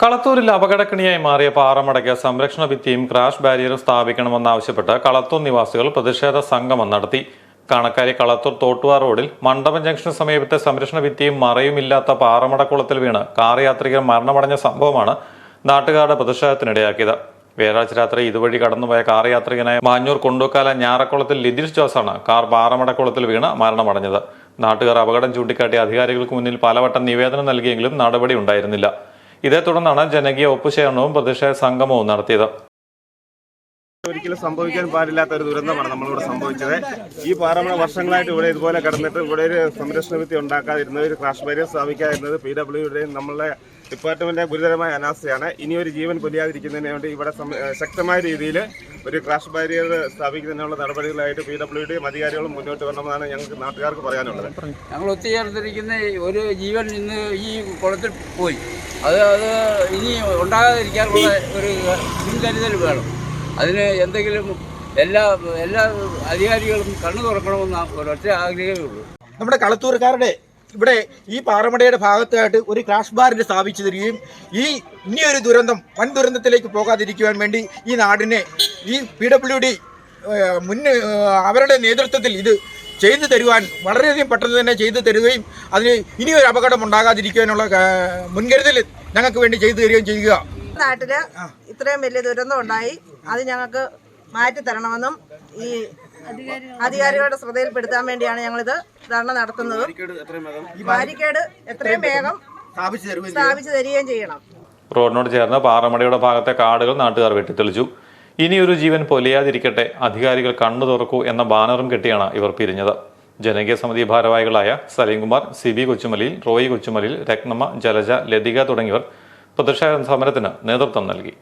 കളത്തൂരിൽ അപകടക്കിണിയായി മാറിയ പാറമടയ്ക്ക് സംരക്ഷണ ഭിത്തിയും ക്രാഷ് ബാരിയറും സ്ഥാപിക്കണമെന്നാവശ്യപ്പെട്ട് കളത്തൂർ നിവാസികൾ പ്രതിഷേധ സംഗമം നടത്തി. കാണക്കാരി കളത്തൂർ തോട്ടുവാർ റോഡിൽ മണ്ഡപം ജംഗ്ഷന് സമീപത്തെ സംരക്ഷണ ഭിത്തിയും മറയുമില്ലാത്ത പാറമടക്കുളത്തിൽ വീണ് കാർ യാത്രികർ മരണമടഞ്ഞ സംഭവമാണ് നാട്ടുകാരുടെ പ്രതിഷേധത്തിനിടയാക്കിയത്. വ്യാഴാഴ്ച രാത്രി ഇതുവഴി കടന്നുപോയ കാർ യാത്രികനായ മാഞ്ഞൂർ കൊണ്ടൂക്കാല ഞാറക്കുളത്തിൽ ലിതിഷ് ജോസാണ് കാർ പാറമടക്കുളത്തിൽ വീണ് മരണമടഞ്ഞത്. നാട്ടുകാർ അപകടം ചൂണ്ടിക്കാട്ടി അധികാരികൾക്ക് മുന്നിൽ പലവട്ടം നിവേദനം നൽകിയെങ്കിലും നടപടി ഉണ്ടായിരുന്നില്ല. ഇതേ തുടർന്നാണ് ജനകീയ ഒപ്പുശേഖരണവും പ്രതിഷേധ സംഗമവും നടത്തിയത്. ഒരിക്കലും സംഭവിക്കാൻ പാടില്ലാത്ത ഒരു ദുരന്തമാണ് നമ്മളിവിടെ സംഭവിച്ചത്. ഈ പാറമണ വർഷങ്ങളായിട്ട് ഇവിടെ ഇതുപോലെ കിടന്നിട്ട് ഇവിടെ ഒരു സംരക്ഷണ വിധി ഉണ്ടാക്കാതിരുന്നത് ഒരു ക്രാഷ് ബാരിയർ സ്ഥാപിക്കാതിരുന്നത് പി ഡബ്ല്യുടെയും നമ്മളുടെ ഡിപ്പാർട്ട്മെന്റിന്റെ ഗുരുതരമായ അനാസ്ഥയാണ്. ഇനി ഒരു ജീവൻ പൊലിയാതിരിക്കുന്നതിന് വേണ്ടി ഇവിടെ ശക്തമായ രീതിയിൽ ഒരു ക്രാഷ് ബാരിയർ സ്ഥാപിക്കുന്നതിനുള്ള നടപടികളായിട്ട് പി ഡബ്ല്യു ഡിയും അധികാരികളും മുന്നോട്ട് വരണമെന്നാണ് ഞങ്ങൾക്ക് നാട്ടുകാർക്ക് പറയാനുള്ളത്. ഞങ്ങൾ ഒത്തുചേർത്തിരിക്കുന്ന ഒരു ജീവൻ ഇന്ന് ഈ കുളത്തിൽ പോയി. അത് അത് ഇനി ഉണ്ടാകാതിരിക്കാനുള്ള ഒരു മുൻകരുതൽ വേണം. അതിന് എന്തെങ്കിലും എല്ലാ എല്ലാ അധികാരികളും കണ്ണു തുറക്കണമെന്ന് ഒരൊറ്റ ആഗ്രഹമേ ഉള്ളൂ. നമ്മുടെ കളത്തൂർക്കാരുടെ ഇവിടെ ഈ പാറമടയുടെ ഭാഗത്തായിട്ട് ഒരു ക്രാഷ് ബാറിന് സ്ഥാപിച്ചു തരികയും ഈ ഇനിയൊരു ദുരന്തം വൻ ദുരന്തത്തിലേക്ക് പോകാതിരിക്കുവാൻ വേണ്ടി ഈ നാടിനെ ഈ പി ഡബ്ല്യു ഡി മുൻ അവരുടെ നേതൃത്വത്തിൽ ഇത് ചെയ്തു തരുവാൻ വളരെയധികം പെട്ടെന്ന് തന്നെ ചെയ്തു തരുകയും അതിന് ഇനിയൊരു അപകടം ഉണ്ടാകാതിരിക്കാനുള്ള മുൻകരുതൽ ഞങ്ങൾക്ക് വേണ്ടി ചെയ്തു തരികയും ചെയ്യുക. നാട്ടിൽ ഇത്രയും വലിയ ദുരന്തം ഉണ്ടായി അത് ഞങ്ങൾക്ക് മാറ്റി തരണമെന്നും ഈ അധികാരികളുടെ ശ്രദ്ധയിൽപ്പെടുത്താൻ വേണ്ടിയാണ് ഞങ്ങളിത് ധർണ നടത്തുന്നത്. ബാരിക്കേഡ് എത്രയും വേഗം സ്ഥാപിച്ചു തരുകയും സ്ഥാപിച്ചു തരികയും ചെയ്യണം. റോഡിനോട് ചേർന്ന് പാറമടയുടെ ഭാഗത്തെ കാടുകൾ നാട്ടുകാർ വെട്ടിത്തെളിച്ചു. ഇനിയൊരു ജീവൻ പൊലിയാതിരിക്കട്ടെ അധികാരികൾ കണ്ണു തുറക്കൂ എന്ന ബാനറും കെട്ടിയാണ് ഇവർ പിരിഞ്ഞത്. ജനകീയ സമിതി ഭാരവാഹികളായ സലീംകുമാർ സി ബി കൊച്ചുമലിയിൽ റോയി കൊച്ചുമലിയിൽ രത്നമ്മ ജലജ ലതിക തുടങ്ങിയവർ പ്രതിഷേധ സമരത്തിന് നേതൃത്വം നൽകി.